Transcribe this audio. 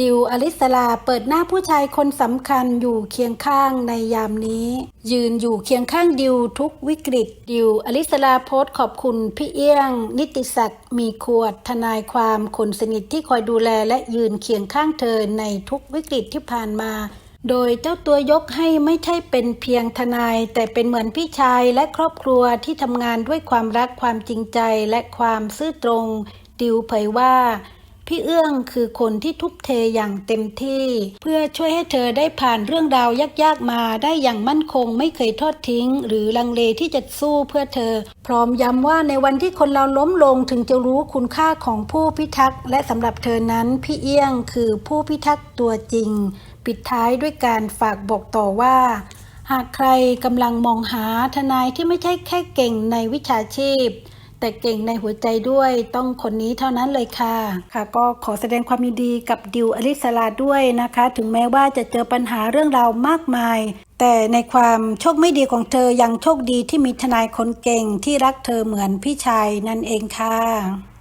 ดิวอลิสลาเปิดหน้าผู้ชายคนสำคัญอยู่เคียงข้างในยามนี้ ยืนอยู่เคียงข้างดิวทุกวิกฤต ดิวอลิสลาโพสต์ขอบคุณพี่เอี้ยง นิติศักดิ์มีขวดทนายความคนสนิทที่คอยดูแลและยืนเคียงข้างเธอในทุกวิกฤตที่ผ่านมา โดยเจ้าตัวยกให้ไม่ใช่เป็นเพียงทนาย แต่เป็นเหมือนพี่ชายและครอบครัวที่ทำงานด้วยความรักความจริงใจและความซื่อตรง ดิวเผยว่า พี่เอื้องคือคนที่ทุบเทอย่างเต็มที่ เพื่อช่วยให้เธอได้ผ่านเรื่องราวยากๆมาได้อย่างมั่นคงไม่เคยทอดทิ้ง หรือลังเลที่จะสู้เพื่อเธอ พร้อมย้ำว่าในวันที่คนเราล้มลงถึงจะรู้คุณค่าของผู้พิทักษ์และสำหรับเธอนั้นพี่เอี้ยงคือผู้พิทักษ์ตัวจริง ปิดท้ายด้วยการฝากบอกต่อว่าหากใครกำลังมองหาทนายที่ไม่ใช่แค่เก่งในวิชาชีพ แต่เก่งในหัวใจด้วยต้องคนนี้เท่านั้นเลยค่ะค่ะ ก็ขอแสดงความยินดีกับดิวอลิสลาด้วยนะคะ ถึงแม้ว่าจะเจอปัญหาเรื่องราวมากมาย แต่ในความโชคไม่ดีของเธอยังโชคดีที่มีทนายคนเก่งที่รักเธอเหมือนพี่ชายนั่นเองค่ะ